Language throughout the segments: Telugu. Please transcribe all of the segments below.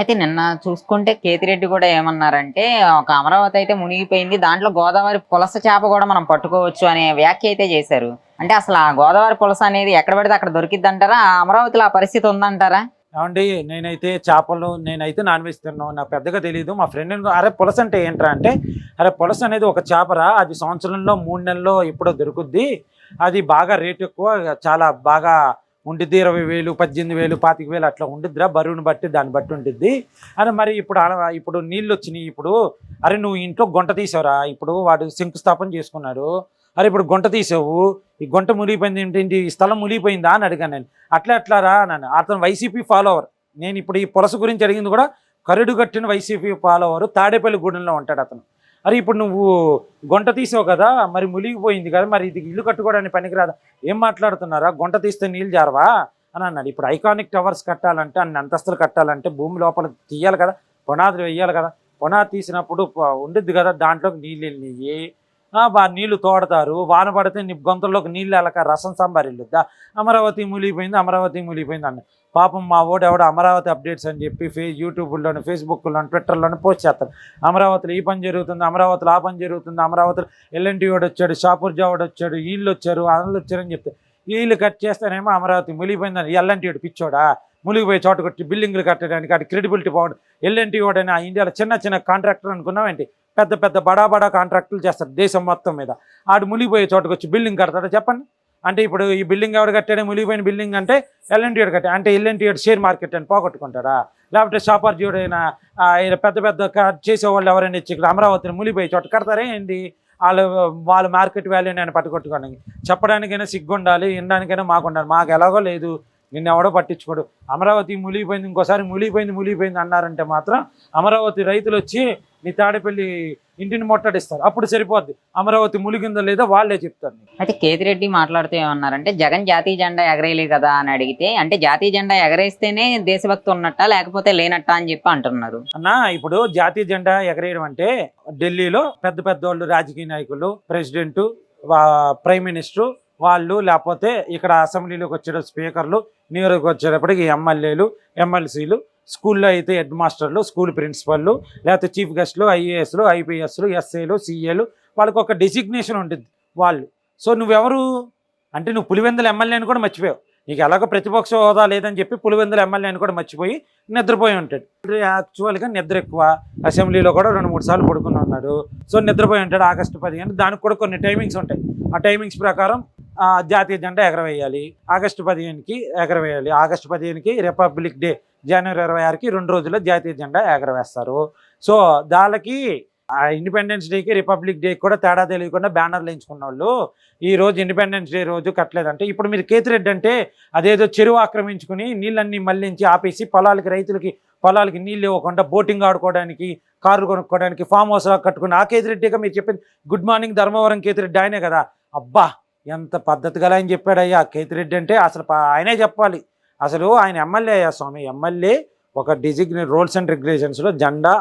అయితే నిన్న చూసుకుంటే కేతిరెడ్డి కూడా ఏమన్నారంటే ఒక అమరావతి అయితే మునిగిపోయింది దాంట్లో గోదావరి పులస చేప కూడా మనం పట్టుకోవచ్చు అనే వ్యాఖ్య అయితే చేశారు. అంటే అసలు ఆ గోదావరి పులస అనేది ఎక్కడ పడితే అక్కడ దొరికిద్ది అంటారా ఆ అమరావతిలో ఆ పరిస్థితి ఉందంటారా? ఏమండి నేనైతే చేపలు నేనైతే నాన్ వెజ్ తిన్నాను. నాకు పెద్దగా తెలియదు మా ఫ్రెండ్ అరే పులస అంటే ఏంట్రా అంటే అరే పులస అనేది ఒక చేపరా? అది సంవత్సరంలో మూడు నెలల్లో ఎప్పుడో దొరుకుద్ది. అది బాగా రేట్ ఎక్కువ చాలా బాగా ఉండిద్ది ఇరవై వేలు పద్దెనిమిది వేలు పాతిక వేలు అట్లా ఉండిద్దిరా బరువుని బట్టి దాన్ని బట్టి ఉండిద్ది. అరే మరి ఇప్పుడు ఇప్పుడు నీళ్ళు వచ్చినాయి ఇప్పుడు అరే నువ్వు ఇంట్లో గుంట తీసావురా ఇప్పుడు వాడు శంకుస్థాపన చేసుకున్నాడు. అరే ఇప్పుడు గుంట తీసావు ఈ గుంట మునిగిపోయింది ఏంటి ఈ స్థలం మునిగిపోయిందా అని అడిగాను నేను. అట్లా అట్లారా నన్ను అతను వైసీపీ ఫాలోవర్. నేను ఇప్పుడు ఈ పొలస గురించి అడిగింది కూడా కరుడు కట్టిన వైసీపీ ఫాలోవర్ తాడేపల్లి గూడెంలో ఉంటాడు అతను. అరే ఇప్పుడు నువ్వు గుంట తీసావు కదా మరి మునిగిపోయింది కదా మరి ఇది ఇల్లు కట్టుకోవడానికి పనికిరాదా? ఏం మాట్లాడుతున్నారా? గుంట తీస్తే నీళ్ళు జారవా? అని అన్నాడు. ఇప్పుడు ఐకానిక్ టవర్స్ కట్టాలంటే అన్ని అంతస్తులు కట్టాలంటే భూమి లోపల తీయాలి కదా పునాదులు వేయాలి కదా. పునాది తీసినప్పుడు ఉండిద్ది కదా దాంట్లోకి నీళ్ళు వెళ్ళినాయి. నీళ్ళు తోడతారు. వాన పడితే నీ గొంతుల్లోకి నీళ్ళు వెళ్ళక రసం సంబారిల్లుద్దా? అమరావతి మూలిగిపోయింది అమరావతి మూలిగిపోయింది అన్న. పాపం మా ఓడు ఎవడ అమరావతి అప్డేట్స్ అని చెప్పి ఫే యూట్యూబ్లోను ఫేస్బుక్లోను ట్విట్టర్లోను పోస్ట్ చేస్తారు. అమరావతిలో ఈ పని జరుగుతుంది అమరావతిలో ఆ పని జరుగుతుంది అమరావతిలో ఎల్ఎన్టీ వాడు వచ్చాడు షాపూర్జా వాడు వచ్చాడు వీళ్ళు వచ్చారు వాళ్ళు వచ్చారని చెప్తే వీళ్ళు కట్ చేస్తేనేమో అమరావతి మునిగిపోయిందని. ఎల్ఎన్టీ వాడు పిచ్చోడా? మునిగిపోయి చోట కొట్టి బిల్డింగ్లు కట్టడానికి అటు క్రెడిబిలిటీ పోవడం. ఎల్ఎన్టీ వాడని ఆ ఇండియాలో చిన్న చిన్న కాంట్రాక్టర్ అనుకున్నావేంటి? పెద్ద పెద్ద బడా బడా కాంట్రాక్టులు చేస్తారు దేశం మొత్తం మీద. ఆడు మునిగిపోయే చోటుకు వచ్చి బిల్డింగ్ కడతాడా చెప్పండి? అంటే ఇప్పుడు ఈ బిల్డింగ్ ఎవడు కట్టాడే? మునిగిపోయిన బిల్డింగ్ అంటే ఎల్ఎన్టీ కట్టా అంటే ఎల్ఎన్టీ షేర్ మార్కెట్ అని పోగొట్టుకుంటాడా? లేకపోతే షాపర్ జీవుడైనా పెద్ద పెద్ద చేసే చేసేవాళ్ళు ఎవరైనా ఇచ్చి ఇక్కడ అమరావతిని మునిగిపోయే చోట కడతారే ఏంటి? వాళ్ళు వాళ్ళ మార్కెట్ వాల్యూని నేను పట్టుకొట్టుకోండి చెప్పడానికైనా సిగ్గుండాలి వినడానికైనా మాకు ఉండాలి మాకు ఎలాగో లేదు. నిన్ను ఎవడో పట్టించుకోడు. అమరావతి మునిగిపోయింది ఇంకోసారి మునిగిపోయింది మునిగిపోయింది అన్నారంటే మాత్రం అమరావతి రైతులు వచ్చి నీ తాడేపల్లి ఇంటిని ముట్టడిస్తారు అప్పుడు సరిపోద్ది. అమరావతి మునిగిందో లేదో వాళ్ళే చెప్తారు. అయితే కేతిరెడ్డి మాట్లాడుతూ ఏమన్నారంటే జగన్ జాతీయ జెండా ఎగరేయలే కదా అని అడిగితే అంటే జాతీయ జెండా ఎగరేస్తేనే దేశభక్తి ఉన్నట్టా లేకపోతే లేనట్టా అని చెప్పి అంటున్నారు. అన్న ఇప్పుడు జాతీయ జెండా ఎగరేయడం అంటే ఢిల్లీలో పెద్ద పెద్ద వాళ్ళు రాజకీయ నాయకులు ప్రెసిడెంట్ ప్రైమ్ మినిస్టర్ వాళ్ళు లేకపోతే ఇక్కడ అసెంబ్లీలోకి వచ్చే స్పీకర్లు నీరుకి వచ్చేటప్పటికి ఎమ్మెల్యేలు ఎమ్మెల్సీలు స్కూల్లో అయితే హెడ్ మాస్టర్లు స్కూల్ ప్రిన్సిపల్లు లేకపోతే చీఫ్ గెస్ట్లు ఐఏఎస్లు ఐపీఎస్లు ఎస్ఏలు సిఏలు వాళ్ళకి ఒక డెసిగ్నేషన్ ఉంటుంది వాళ్ళు. సో నువ్వెవరు? అంటే నువ్వు పులివెందుల ఎమ్మెల్యేని కూడా మర్చిపోయావు. నీకు ఎలాగో ప్రతిపక్ష హోదా లేదని చెప్పి పులివెందుల ఎమ్మెల్యేని కూడా మర్చిపోయి నిద్రపోయి ఉంటాడు. యాక్చువల్గా నిద్ర ఎక్కువ. అసెంబ్లీలో కూడా రెండు మూడు సార్లు పడుకుని ఉన్నాడు. సో నిద్రపోయి ఉంటాడు ఆగస్టు పదిహేను. దానికి కూడా కొన్ని టైమింగ్స్ ఉంటాయి. ఆ టైమింగ్స్ ప్రకారం జాతీయ జెండా ఎగరవేయాలి. ఆగస్టు పదిహేనుకి ఎగరవేయాలి. ఆగస్టు పదిహేనుకి రిపబ్లిక్ డే జనవరి ఇరవై ఆరుకి రెండు రోజుల్లో జాతీయ జెండా ఎగరవేస్తారు. సో దానికి ఇండిపెండెన్స్ డేకి రిపబ్లిక్ డే కూడా తేడా తెలియకుండా బ్యానర్లు లేచుకున్న వాళ్ళు ఈ రోజు ఇండిపెండెన్స్ డే రోజు కట్టలేదంటే ఇప్పుడు మీరు కేతిరెడ్డి అంటే అదేదో చెరువు ఆక్రమించుకుని నీళ్ళన్నీ మళ్ళించి ఆపేసి పొలాలకి రైతులకి పొలాలకి నీళ్ళు ఇవ్వకుండా బోటింగ్ ఆడుకోవడానికి కార్లు కొనుక్కోవడానికి ఫామ్ హౌస్ కట్టుకుని ఆ కేతిరెడ్డిగా మీరు చెప్పింది గుడ్ మార్నింగ్ ధర్మవరం కేతిరెడ్డి ఆయనే కదా. అబ్బా! ఎంత పద్ధతి గల ఆయన చెప్పాడయ్యా? కేతిరెడ్డి అంటే అసలు ఆయనే చెప్పాలి. అసలు ఆయన ఎమ్మెల్యే అయ్యా స్వామి. ఎమ్మెల్యే ఒక డిజిగ్నేట్ రూల్స్ అండ్ రెగ్యులేషన్స్లో జెండా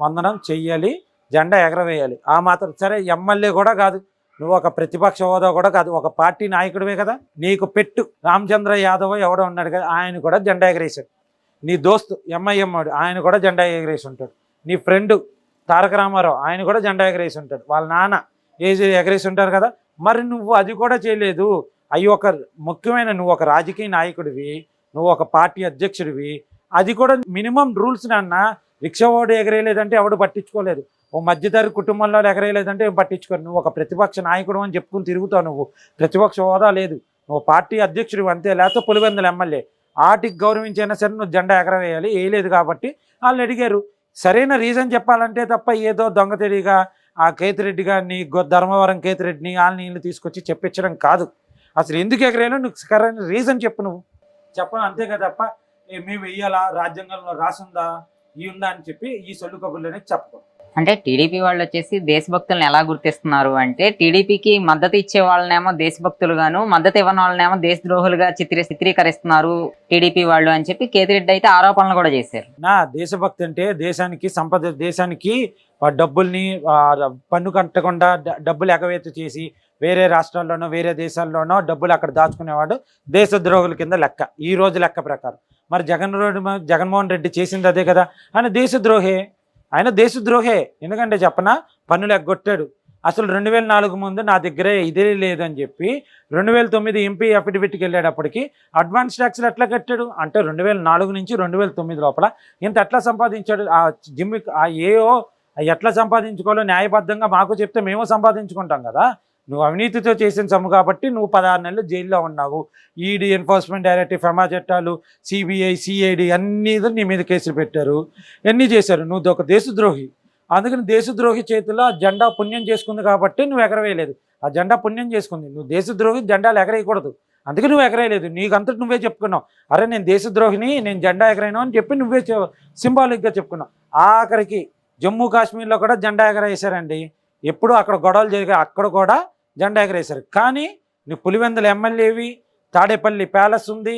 వందనం చెయ్యాలి జెండా ఎగరవేయాలి. ఆ మాత్రం సరే ఎమ్మెల్యే కూడా కాదు. నువ్వు ఒక ప్రతిపక్ష హోదా కూడా కాదు. ఒక పార్టీ నాయకుడివే కదా. నీకు పెట్టు. రామచంద్ర యాదవ్ ఎవడో ఉన్నాడు కదా ఆయన కూడా జెండా ఎగరేశాడు. నీ దోస్తు ఎంఐఎం వాడు ఆయన కూడా జెండా ఎగరేసి ఉంటాడు. నీ ఫ్రెండు తారక రామారావు ఆయన కూడా జెండా ఎగరేసి ఉంటాడు. వాళ్ళ నాన్న ఏజ్ ఎగరేసి ఉంటారు కదా మరి నువ్వు అది కూడా చేయలేదు. అవి ఒక ముఖ్యమైన నువ్వు ఒక రాజకీయ నాయకుడివి నువ్వు ఒక పార్టీ అధ్యక్షుడివి. అది కూడా మినిమం రూల్స్ నాన్న. రిక్షా ఓడు ఎగరేయలేదంటే ఎవడు పట్టించుకోలేదు. ఓ మధ్యతరగతి కుటుంబంలో ఎగరేయలేదంటే పట్టించుకోరు. నువ్వు ఒక ప్రతిపక్ష నాయకుడు అని చెప్పుకుని తిరుగుతావు నువ్వు. ప్రతిపక్ష హోదా లేదు. నువ్వు పార్టీ అధ్యక్షుడు అంతే. లేకపోతే పులివెందుల ఎమ్మెల్యే. ఆటికి గౌరవించైనా సరే నువ్వు జెండా ఎగరవేయాలి. వేయలేదు కాబట్టి వాళ్ళు అడిగారు. సరైన రీజన్ చెప్పాలంటే తప్ప ఏదో దొంగ తెలియగా ఆ కేతిరెడ్డి గారిని ధర్మవరం కేతిరెడ్డిని వాళ్ళని వీళ్ళు తీసుకొచ్చి చెప్పించడం కాదు. అసలు ఎందుకు ఎగరేయాలో నువ్వు కరెక్ట్ రీజన్ చెప్పు నువ్వు. చెప్పడం అంతే కదా తప్ప మేము వెయ్యాలా రాజ్యాంగంలో రాసుందా? ఈ ఉందా అని చెప్పి ఈ సొల్లు కబుర్లు అనేది చెప్పకూడదు. అంటే టీడీపీ వాళ్ళు వచ్చేసి దేశభక్తులను ఎలా గుర్తిస్తున్నారు అంటే టీడీపీకి మద్దతు ఇచ్చే వాళ్ళనేమో దేశభక్తులుగాను మద్దతు ఇవ్వని వాళ్ళనేమో దేశద్రోహులుగా చిత్రీ చిత్రీకరిస్తున్నారు టీడీపీ వాళ్ళు అని చెప్పి కేతిరెడ్డి అయితే ఆరోపణలు కూడా చేశారు. నా దేశభక్తి అంటే దేశానికి సంపద దేశానికి డబ్బుల్ని పన్ను కట్టకుండా డబ్బులు ఎగవేత చేసి వేరే రాష్ట్రాల్లోనో వేరే దేశాల్లోనో డబ్బులు అక్కడ దాచుకునేవాడు దేశద్రోహుల కింద లెక్క. ఈ రోజు లెక్క ప్రకారం. మరి జగన్ రెడ్డి జగన్మోహన్ రెడ్డి చేసింది అదే కదా? అని దేశద్రోహే ఆయన దేశద్రోహే ఎందుకంటే చెప్పనా? పన్నులు ఎగ్గొట్టాడు. అసలు రెండు వేల నాలుగు ముందు నా దగ్గరే ఇదే లేదని చెప్పి రెండు వేల తొమ్మిది ఎంపీ అఫిడవిట్కి వెళ్ళేటప్పటికి అడ్వాన్స్ ట్యాక్స్లు ఎట్లా కట్టాడు? అంటే రెండు వేల నాలుగు నుంచి రెండు వేల తొమ్మిది లోపల ఇంత ఎట్లా సంపాదించాడు? ఆ జిమ్ ఆ ఏఓ ఎట్లా సంపాదించుకోవాలో న్యాయబద్ధంగా మాకు చెప్తే మేము సంపాదించుకుంటాం కదా. నువ్వు అవినీతితో చేసిన సొమ్ము కాబట్టి నువ్వు పదహారు నెలలు జైల్లో ఉన్నావు. ఈడీ ఎన్ఫోర్స్మెంట్ డైరెక్టివ్ ఫెమా చట్టాలు సిబిఐ సిఐడి అన్ని నీ మీద కేసులు పెట్టారు. ఎన్ని చేశారు? నువ్వు ఒక దేశద్రోహి. అందుకని దేశద్రోహి చేతిలో ఆ జెండా పుణ్యం చేసుకుంది కాబట్టి నువ్వు ఎగరవేయలేదు. ఆ జెండా పుణ్యం చేసుకుంది. నువ్వు దేశద్రోహి జెండాలు ఎగరేయకూడదు. అందుకే నువ్వు ఎగరేయలేదు. నీకంతటి నువ్వే చెప్పుకున్నావు. అరే నేను దేశద్రోహిని నేను జెండా ఎగరైనా అని చెప్పి నువ్వే సింబాలిక్గా చెప్పుకున్నావు. ఆఖరికి జమ్మూ కాశ్మీర్లో కూడా జెండా ఎగరేసారండి ఎప్పుడు అక్కడ గొడవలు జరిగాయి. అక్కడ కూడా జెండా ఎగరేశారు. కానీ నువ్వు పులివెందుల ఎమ్మెల్యేవి తాడేపల్లి ప్యాలెస్ ఉంది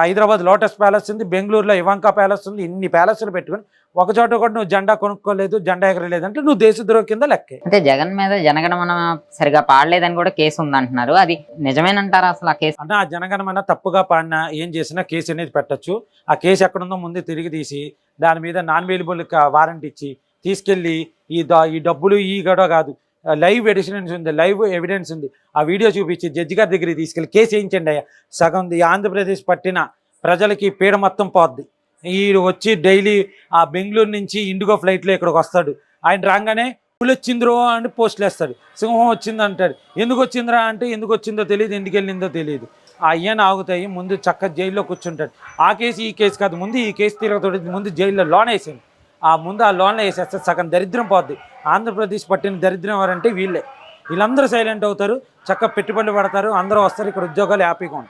హైదరాబాద్ లోటస్ ప్యాలెస్ ఉంది బెంగళూరులో ఇవంకా ప్యాలెస్ ఉంది ఇన్ని ప్యాలెస్లు పెట్టుకుని ఒక చోట కూడా నువ్వు జెండా కొనుక్కోలేదు జెండా ఎగరలేదు అంటే నువ్వు దేశద్రోహి కింద లెక్కే. అంటే జగన్ మీద జనగణమన సరిగా పాడలేదని కూడా కేసు ఉందంటున్నారు. అది నిజమేనంటారా అసలు ఆ కేసు? అంటే ఆ జనగణమన తప్పుగా పాడినా ఏం చేసినా కేసు అనేది పెట్టచ్చు. ఆ కేసు ఎక్కడుందో ముందు తిరిగి తీసి దాని మీద నాన్ వేలిబుల్ వారెంట్ ఇచ్చి తీసుకెళ్ళి ఈ ఈ డబ్బులు ఈ గడవ కాదు. లైవ్ ఎడిషన్స్ ఉంది లైవ్ ఎవిడెన్స్ ఉంది. ఆ వీడియో చూపించి జడ్జి గారి దగ్గరికి తీసుకెళ్ళి కేసు వేయించండి అయ్యా. సగం ఈ ఆంధ్రప్రదేశ్ పట్టిన ప్రజలకి పీడ మొత్తం పోద్ది. ఈ వచ్చి డైలీ ఆ బెంగళూరు నుంచి ఇండిగో ఫ్లైట్లో ఇక్కడికి వస్తాడు. ఆయన రాగానే పులి వచ్చిందిరో అని పోస్టులు వేస్తాడు సింహం వచ్చింది అంటాడు. ఎందుకు వచ్చిందిరా అంటే ఎందుకు వచ్చిందో తెలియదు ఎందుకు వెళ్ళిందో తెలియదు. ఆ అయ్యన ఆగుతాయి ముందు చక్క జైల్లో కూర్చుంటాడు. ఆ కేసు ఈ కేసు కాదు. ముందు ఈ కేసు తిరగతోటి ముందు జైల్లో లోన్ వేసింది. ఆ ముందు ఆ లోన్లో వేసేస్తే సగం దరిద్రం పోద్ది. ఆంధ్రప్రదేశ్ పట్టిన దరిద్రం ఎవరంటే వీళ్ళే. వీళ్ళందరూ సైలెంట్ అవుతారు చక్కగా పెట్టుబడులు పడతారు అందరూ వస్తారు ఇక్కడ ఉద్యోగాలు హ్యాపీగా ఉంటాయి